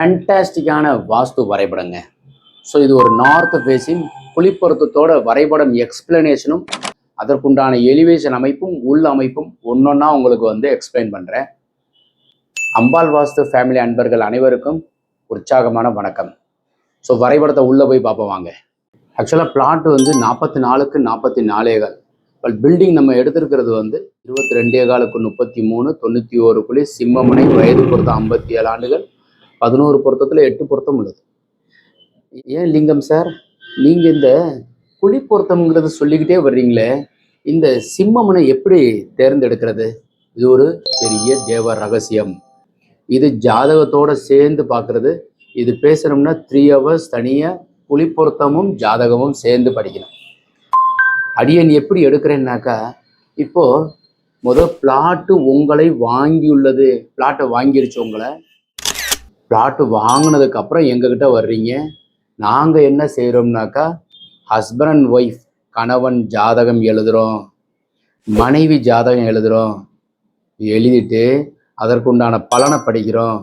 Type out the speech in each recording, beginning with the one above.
ஃபேண்டாஸ்டிக்கான வாஸ்து வரைபடங்க. So இது ஒரு north ஃபேஸின் புலிப்பொருத்தத்தோட வரைபடம் எக்ஸ்பிளனேஷனும் அதற்குண்டான எலிவேஷன் அமைப்பும் உள் அமைப்பும் ஒன்றொன்னா உங்களுக்கு வந்து எக்ஸ்பிளைன் பண்ணுறேன் அம்பாள் வாஸ்து ஃபேமிலி அன்பர்கள் அனைவருக்கும் உற்சாகமான வணக்கம். ஸோ வரைபடத்தை உள்ளே போய் பார்ப்போம் வாங்க. ஆக்சுவலாக பிளாட் வந்து நாற்பத்தி நாலுக்கு நாற்பத்தி நாலேகால் பட் பில்டிங் நம்ம எடுத்திருக்கிறது வந்து இருபத்தி ரெண்டே காலுக்கு முப்பத்தி மூணு தொண்ணூற்றி ஓருக்குள்ளே குழி சிம்மமனை வயது பொறுத்த ஐம்பத்தி ஏழு ஆண்டுகள் பதினோரு பொருத்தத்தில் எட்டு பொருத்தம் உள்ளது. ஏன் லிங்கம் சார் நீங்கள் இந்த குழி பொருத்தம்ங்கிறத சொல்லிக்கிட்டே வர்றீங்களே இந்த சிம்மமனை எப்படி தேர்ந்தெடுக்கிறது? இது ஒரு பெரிய தேவ ரகசியம். இது ஜாதகத்தோட சேர்ந்து பார்க்கறது. இது பேசணும்னா த்ரீ ஹவர்ஸ் தனியாக குழி பொருத்தமும் ஜாதகமும் சேர்ந்து படிக்கணும். அடியன் எப்படி எடுக்கிறேன்னாக்கா இப்போது முதல் பிளாட்டு உங்களை வாங்கியுள்ளது பிளாட்டை வாங்கிருச்சு உங்களை பிளாட்டு வாங்கினதுக்கு அப்புறம் எங்ககிட்ட வர்றீங்க? நாங்கள் என்ன செய்கிறோம்னாக்கா ஹஸ்பண்ட் அண்ட் ஒய்ஃப் கணவன் ஜாதகம் எழுதுகிறோம் மனைவி ஜாதகம் எழுதுகிறோம் எழுதிட்டு அதற்குண்டான பலனை படிக்கிறோம்.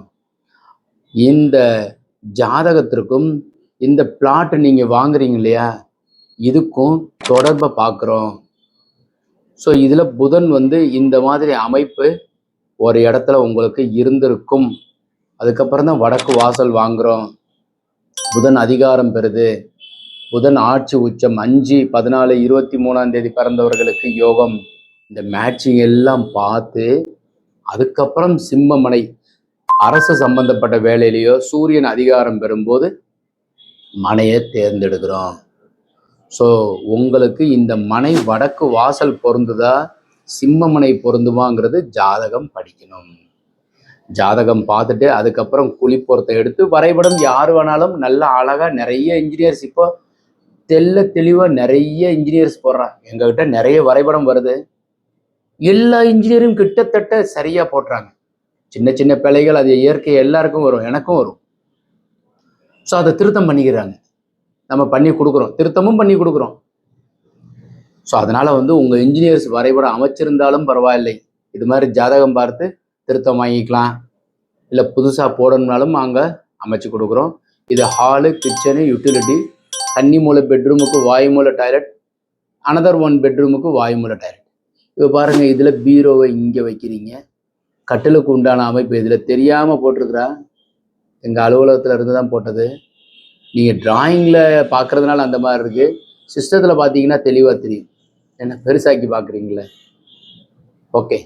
இந்த ஜாதகத்திற்கும் இந்த பிளாட்டு நீங்கள் வாங்குறீங்க இல்லையா? இதுக்கும் தொடர்பை பார்க்குறோம். ஸோ இதில் புதன் வந்து இந்த மாதிரி அமைப்பு ஒரு இடத்துல உங்களுக்கு இருந்திருக்கும். அதுக்கப்புறம் தான் வடக்கு வாசல் வாங்குகிறோம் புதன் அதிகாரம் பெறுது. புதன் ஆட்சி உச்சம் அஞ்சு பதினாலு இருபத்தி மூணாம் தேதி பிறந்தவர்களுக்கு யோகம். இந்த மேட்சிங் எல்லாம் பார்த்து அதுக்கப்புறம் சிம்மமனை அரசு சம்பந்தப்பட்ட வேலையிலேயோ சூரியன் அதிகாரம் பெறும்போது மனையை தேர்ந்தெடுக்கிறோம். ஸோ உங்களுக்கு இந்த மனை வடக்கு வாசல் பொருந்துதா? சிம்மமனை பொருந்துமாங்கிறது ஜாதகம் படிக்கணும். ஜாதகம் பார்த்துட்டு அதுக்கப்புறம் குழிப்பொருத்தை எடுத்து வரைபடம் யார் வேணாலும் நல்ல அழகாக நிறைய இன்ஜினியர்ஸ் இப்போ தெல்ல தெளிவாக நிறைய இன்ஜினியர்ஸ் போடுறாங்க. எங்ககிட்ட நிறைய வரைபடம் வருது. எல்லா இன்ஜினியரும் கிட்டத்தட்ட சரியாக போடுறாங்க. சின்ன சின்ன பிழைகள் அது இயற்கை எல்லாருக்கும் வரும் எனக்கும் வரும். ஸோ அதை திருத்தம் பண்ணிக்கிறாங்க. நம்ம பண்ணி கொடுக்குறோம். திருத்தமும் பண்ணி கொடுக்குறோம். ஸோ அதனால் வந்து உங்கள் இன்ஜினியர்ஸ் வரைபடம் அமைச்சிருந்தாலும் பரவாயில்லை. இது மாதிரி ஜாதகம் பார்த்து திருத்தம் வாங்கிக்கலாம். இல்லை புதுசாக போடணும்னாலும் நாங்கள் அமைச்சு கொடுக்குறோம். இது ஹாலு கிச்சனு யூட்டிலிட்டி தண்ணி மூல பெட்ரூமுக்கு வாயு மூல டாய்லெட் அனதர் ஒன் பெட்ரூமுக்கு வாயு மூல டாய்லெட் இப்போ பாருங்கள் இதில் பீரோவை இங்கே வைக்கிறீங்க. கட்டிலுக்கு உண்டான அமைப்பு இதில் தெரியாமல் போட்டிருக்கிறா. எங்கள் அலுவலகத்தில் இருந்து தான் போட்டது. நீங்கள் டிராயிங்கில் பார்க்குறதுனால அந்த மாதிரி இருக்குது சிஸ்டத்தில் பார்த்தீங்கன்னா தெளிவாக தெரியும். என்ன பெருசாக்கி பார்க்குறீங்களே ஓகே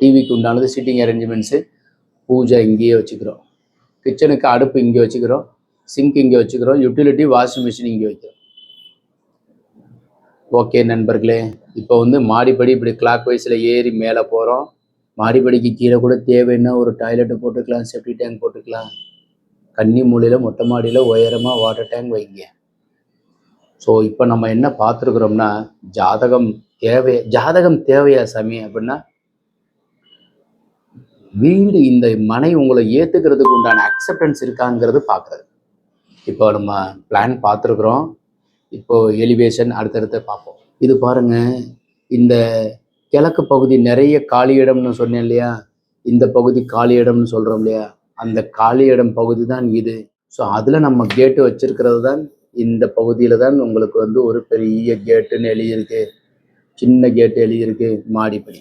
டிவிக்கு உண்டானது சீட்டிங் அரேஞ்ச்மெண்ட்ஸு பூஜை இங்கேயே வச்சுக்கிறோம். கிச்சனுக்கு அடுப்பு இங்கே வச்சுக்கிறோம். சிங்க் இங்கே வச்சுக்கிறோம். யூட்டிலிட்டி வாஷிங் மிஷின் இங்கே வைக்கிறோம். ஓகே நண்பர்களே. இப்போ வந்து மாடிப்படி இப்படி கிளாக் வைஸில் ஏறி மேலே போகிறோம் மாடிப்படிக்கு கீழே கூட தேவைன்னா ஒரு டாய்லெட்டை போட்டுக்கலாம் செப்டி டேங்க் போட்டுக்கலாம். கன்னி மூலையில் மொட்டை மாடியில் உயரமாக வாட்டர் டேங்க் வைங்க. ஸோ இப்போ நம்ம என்ன பார்த்துருக்குறோம்னா ஜாதகம் தேவை ஜாதகம் தேவையா சாமி அப்படின்னா வீடு இந்த மனை உங்களை ஏற்றுக்கிறதுக்கு உண்டான அக்செப்டன்ஸ் இருக்காங்கிறது பார்க்குறது. இப்போ நம்ம பிளான் பார்த்துருக்குறோம். இப்போ எலிவேஷன் அடுத்தடுத்து பார்ப்போம். இது பாருங்க இந்த கிழக்கு பகுதி நிறைய காலி இடம்னு சொன்னேன் இல்லையா? இந்த பகுதி காலி இடம்னு சொல்கிறோம் இல்லையா? அந்த காலி இடம் பகுதி தான் இது. ஸோ அதில் நம்ம கேட்டு வச்சிருக்கிறது தான் இந்த பகுதியில் தான் உங்களுக்கு வந்து ஒரு பெரிய கேட்டுன்னு எழுதியிருக்கு. சின்ன கேட்டு எழுதியிருக்கு. மாடிப்படி.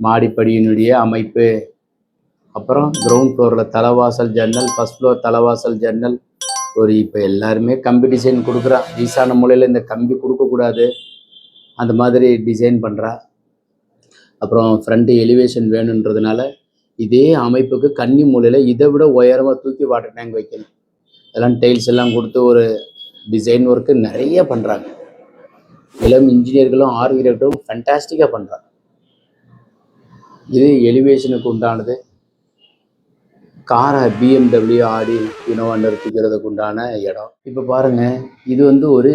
மாடிப்படியினுடைய அமைப்பு அப்புறம் கிரவுண்ட் ஃப்ளோரில் தலைவாசல் ஜன்னல் ஃபஸ்ட் ஃப்ளோர் தலைவாசல் ஜன்னல் ஒரு இப்போ எல்லாருமே கம்பி டிசைன் கொடுக்குறா. ஈசான மூலையில் இந்த கம்பி கொடுக்கக்கூடாது அந்த மாதிரி டிசைன் பண்ணுறா அப்புறம் ஃப்ரண்ட்டு எலிவேஷன் வேணுன்றதுனால இதே அமைப்புக்கு கன்னி மூலையில் இதை விட உயரமாக தூக்கி வாட்டர் டேங்க் வைக்கணும். அதெல்லாம் டைல்ஸ் எல்லாம் கொடுத்து ஒரு டிசைன் ஒர்க்கு நிறைய பண்ணுறாங்க இளம் இன்ஜினியர்களும் ஆர்கிடெக்டரும் ஃபண்டாஸ்டிக்காக பண்ணுறாங்க இது எலிவேஷனுக்கு உண்டானது. காரை பிஎம்டபிள்யூ ஆடி இனோவா நிறுத்திக்கிறதுக்கு உண்டான இடம். இப்போ பாருங்க இது வந்து ஒரு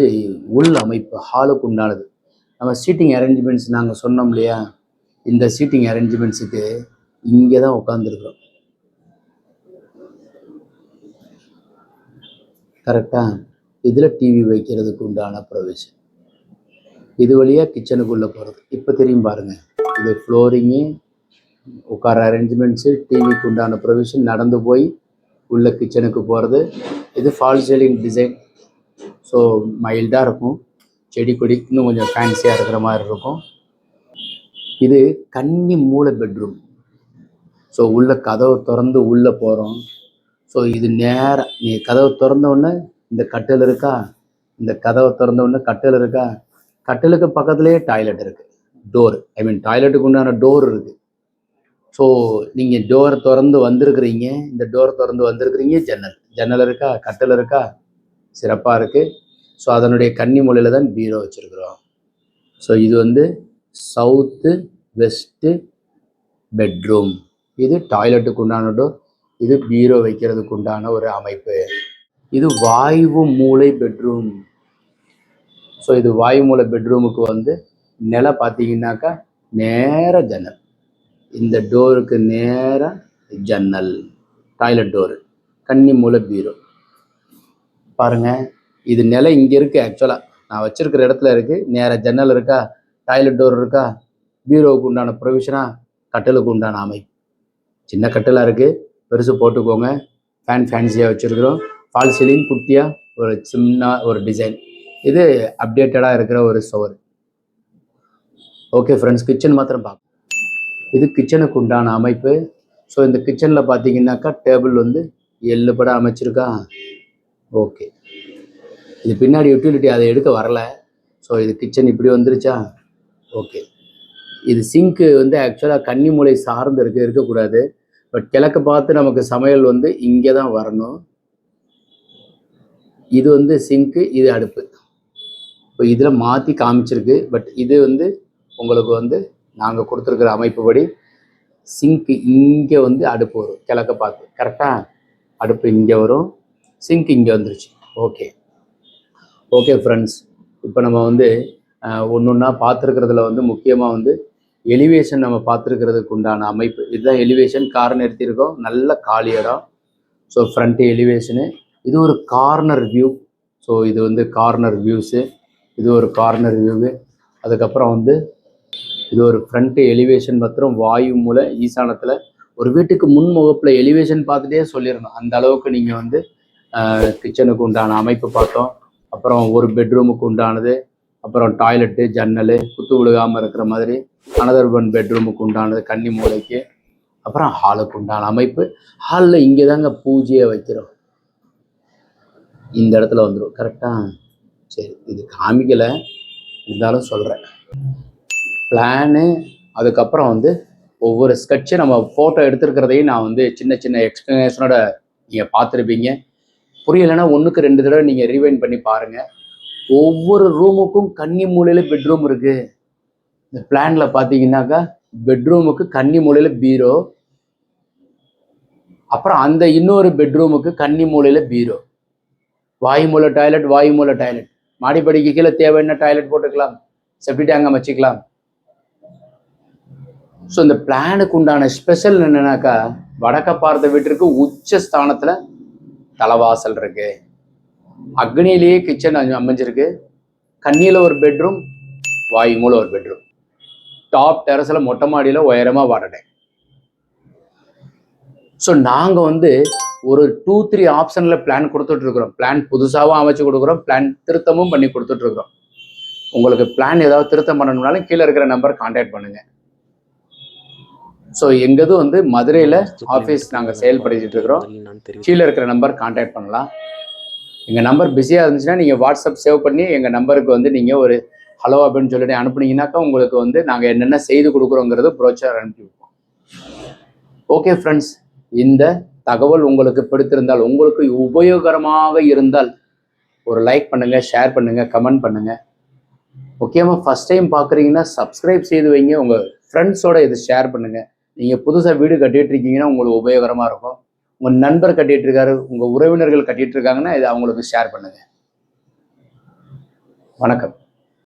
உள் அமைப்பு ஹாலுக்கு உண்டானது. நம்ம சீட்டிங் அரேஞ்ச்மெண்ட்ஸ் நாங்கள் சொன்னோம் இல்லையா? இந்த சீட்டிங் அரேஞ்ச்மெண்ட்ஸுக்கு இங்கே தான் உட்காந்துருக்குறோம் கரெக்டாக இதில் டிவி வைக்கிறதுக்கு உண்டான ப்ரொவிஷன் இது வழியாக கிச்சனுக்குள்ளே போகிறது இப்போ தெரியும் பாருங்கள் இது ஃப்ளோரிங்கு உட்கார அரேஞ்ச்மெண்ட்ஸு டிவிக்கு உண்டான ப்ரொவிஷன் நடந்து போய் உள்ள கிச்சனுக்கு போகிறது இது ஃபால் சீலிங் டிசைன் ஸோ மைல்டாக இருக்கும். செடி கொடி இன்னும் கொஞ்சம் ஃபேன்சியாக இருக்கிற மாதிரி இருக்கும். இது கன்னி மூளை பெட்ரூம் ஸோ உள்ள கதவை திறந்து உள்ளே போகிறோம் ஸோ இது நேராக நீ கதவை திறந்தவுடனே இந்த கட்டில் இருக்கா? இந்த கதவை திறந்தவுடனே கட்டில் இருக்கா? கட்டிலுக்கு பக்கத்துலேயே டாய்லெட் இருக்குது டோர் ஐ மீன் டாய்லெட்டுக்கு உண்டான டோர் இருக்குது ஸோ நீங்கள் டோரை திறந்து வந்திருக்கிறீங்க. இந்த டோரை திறந்து வந்திருக்கிறீங்க ஜன்னல். ஜன்னல் இருக்கா? கட்டில் இருக்கா? சிறப்பாக இருக்குது ஸோ அதனுடைய கன்னி மூலையில் தான் பீரோ வச்சுருக்குறோம். ஸோ இது வந்து சவுத்து வெஸ்ட்டு பெட்ரூம் இது டாய்லெட்டுக்கு உண்டான டோர் இது பீரோ வைக்கிறதுக்கு உண்டான ஒரு அமைப்பு. இது வாயு மூலை பெட்ரூம் ஸோ இது வாயு மூலை பெட்ரூமுக்கு வந்து நிலை பார்த்தீங்கன்னாக்கா நேர ஜன்னல். இந்த டோருக்கு நேராக ஜன்னல் டாய்லெட் டோரு கன்னி மூலை பீரோ. பாருங்க இது நிலை இங்கே இருக்குது ஆக்சுவலாக நான் வச்சுருக்கிற இடத்துல இருக்குது நேராக ஜன்னல் இருக்கா டாய்லெட் டோர் இருக்கா பீரோவுக்கு உண்டான ப்ரொவிஷனாக கட்டிலுக்கு உண்டான அமைப்பு. சின்ன கட்டிலாக இருக்குது பெருசு போட்டுக்கோங்க. ஃபேன் ஃபேன்சியாக வச்சுருக்குறோம். ஃபால் சீலிங் குட்டியாக ஒரு சின்ன ஒரு டிசைன் இது அப்டேட்டடாக இருக்கிற ஒரு சோறு. ஓகே ஃப்ரெண்ட்ஸ் கிச்சன் மாத்திரம் பார்க்கணும் இது கிச்சனுக்கு உண்டான அமைப்பு. ஸோ இந்த கிச்சனில் பார்த்தீங்கன்னாக்கா டேபிள் வந்து எள்ளு படம் அமைச்சிருக்கா? ஓகே இது பின்னாடி யூட்டிலிட்டி அதை எடுக்க வரல. ஸோ இது கிச்சன் இப்படி வந்துருச்சா? ஓகே இது சிங்க்கு வந்து ஆக்சுவலாக கன்னி மூலை சார்ந்து இருக்கு இருக்கக்கூடாது. பட் கிழக்கு பார்த்து நமக்கு சமையல் வந்து இங்கே தான் வரணும். இது வந்து சிங்க்கு இது அடுப்பு. இப்போ இதில் மாற்றி காமிச்சிருக்கு. பட் இது வந்து உங்களுக்கு வந்து நாங்கள் கொடுத்துருக்குற அமைப்புப்படி சிங்க்கு இங்கே வந்து அடுப்பு வரும். கிழக்க பார்த்து கரெக்டாக அடுப்பு இங்கே வரும். சிங்க் இங்கே வந்துருச்சு. ஓகே ஓகே ஃப்ரெண்ட்ஸ் இப்போ நம்ம வந்து ஒன்று ஒன்றா பார்த்துருக்கிறதுல வந்து முக்கியமாக வந்து எலிவேஷன் நம்ம பார்த்துருக்கிறதுக்கு உண்டான அமைப்பு. இதுதான் எலிவேஷன் கார் நிறுத்தியிருக்கோம் நல்ல காலி இடம். ஸோ ஃப்ரண்ட்டு எலிவேஷனு இது ஒரு கார்னர் வியூ ஸோ இது வந்து கார்னர் வியூஸு இது ஒரு கார்னர் வியூவு அதுக்கப்புறம் வந்து இது ஒரு ஃப்ரண்ட் எலிவேஷன் பத்திரம் வாயு மூலை ஈசானத்தில் ஒரு வீட்டுக்கு முன்முகப்பில் எலிவேஷன் பார்த்துட்டே சொல்லிடணும். அந்த அளவுக்கு நீங்கள் வந்து கிச்சனுக்கு உண்டான அமைப்பு பார்த்தோம். அப்புறம் ஒரு பெட்ரூமுக்கு உண்டானது. அப்புறம் டாய்லெட்டு ஜன்னல் குத்து விழுகாமல் இருக்கிற மாதிரி அனதர் ஒன் பெட்ரூமுக்கு உண்டானது கன்னி மூலைக்கு. அப்புறம் ஹாலுக்கு உண்டான அமைப்பு. ஹாலில் இங்கே தாங்க பூஜையை வைக்கிறோம். இந்த இடத்துல வந்துடும் கரெக்டாக சரி இது காமிக்கலை. இருந்தாலும் சொல்கிறேன் பிளானு அதுக்கப்புறம் வந்து ஒவ்வொரு ஸ்கெட்சை நம்ம ஃபோட்டோ எடுத்துருக்கிறதையும் நான் வந்து சின்ன சின்ன எக்ஸ்ப்ளனேஷனோட நீங்கள் பார்த்துருப்பீங்க. புரியலைன்னா ஒன்றுக்கு ரெண்டு தடவை நீங்கள் ரீவைண்ட் பண்ணி பாருங்கள் ஒவ்வொரு ரூமுக்கும் கன்னி மூலையில் பெட்ரூம் இருக்குது இந்த பிளானில் பார்த்தீங்கன்னாக்கா பெட்ரூமுக்கு கன்னி மூலையில் பீரோ அப்புறம் அந்த இன்னொரு பெட்ரூமுக்கு கன்னி மூலையில் பீரோ வாயு மூலை டாய்லெட் வாயு மூலை டாய்லெட் மாடிப்படிக்கு கீழே தேவையான டாய்லெட் போட்டுக்கலாம். செப்டி டேங்க் அமைச்சிக்கலாம் ஸோ இந்த பிளானுக்கு உண்டான ஸ்பெஷல் என்னென்னாக்கா வடக்க பார்த்த வீட்டிற்கு உச்ச ஸ்தானத்தில் தலைவாசல் இருக்கு. அக்னியிலேயே கிச்சன் அமைஞ்சிருக்கு. கண்ணியில் ஒரு பெட்ரூம் வாயு மூலம் ஒரு பெட்ரூம் டாப் டெரஸில் மொட்டை மாடியில் உயரமாக வாடடேன் ஸோ நாங்கள் வந்து ஒரு டூ த்ரீ ஆப்ஷனில் பிளான் கொடுத்துட்ருக்குறோம் பிளான் புதுசாகவும் அமைச்சு கொடுக்குறோம். பிளான் திருத்தமும் பண்ணி கொடுத்துட்ருக்குறோம் உங்களுக்கு பிளான் ஏதாவது திருத்தம் பண்ணணும்னாலும் கீழே இருக்கிற நம்பர் கான்டாக்ட் பண்ணுங்கள் ஸோ எங்கதும் வந்து மதுரையில் ஆஃபீஸ் நாங்கள் செயல்படுத்திட்டு இருக்கிறோம். கீழே இருக்கிற நம்பர் கான்டாக்ட் பண்ணலாம். எங்கள் நம்பர் பிஸியாக இருந்துச்சுன்னா நீங்கள் வாட்ஸ்அப் சேவ் பண்ணி எங்கள் நம்பருக்கு வந்து நீங்கள் ஒரு ஹலோ அப்படின்னு சொல்லிட்டு அனுப்புனீங்கன்னாக்கா உங்களுக்கு வந்து நாங்கள் என்னென்ன செய்து கொடுக்குறோங்கிறது ப்ரோச்சர் அனுப்பி வைப்போம். ஓகே ஃப்ரெண்ட்ஸ் இந்த தகவல் உங்களுக்கு பிடித்திருந்தால் உங்களுக்கு உபயோகரமாக இருந்தால் ஒரு லைக் பண்ணுங்கள் ஷேர் பண்ணுங்கள் கமெண்ட் பண்ணுங்கள் முக்கியமாக ஃபஸ்ட் டைம் பார்க்குறீங்கன்னா சப்ஸ்கிரைப் செய்து வைங்க. உங்கள் ஃப்ரெண்ட்ஸோட இதை ஷேர் பண்ணுங்கள் நீங்கள் புதுசாக வீடு கட்டிட்டு இருக்கீங்கன்னா உங்களுக்கு உபயோகரமாக இருக்கும். உங்கள் நண்பர் கட்டிட்டு இருக்காரு உங்கள் உறவினர்கள் கட்டிட்டு இருக்காங்கன்னா இதை அவங்களுக்கு ஷேர் பண்ணுங்கள் வணக்கம்.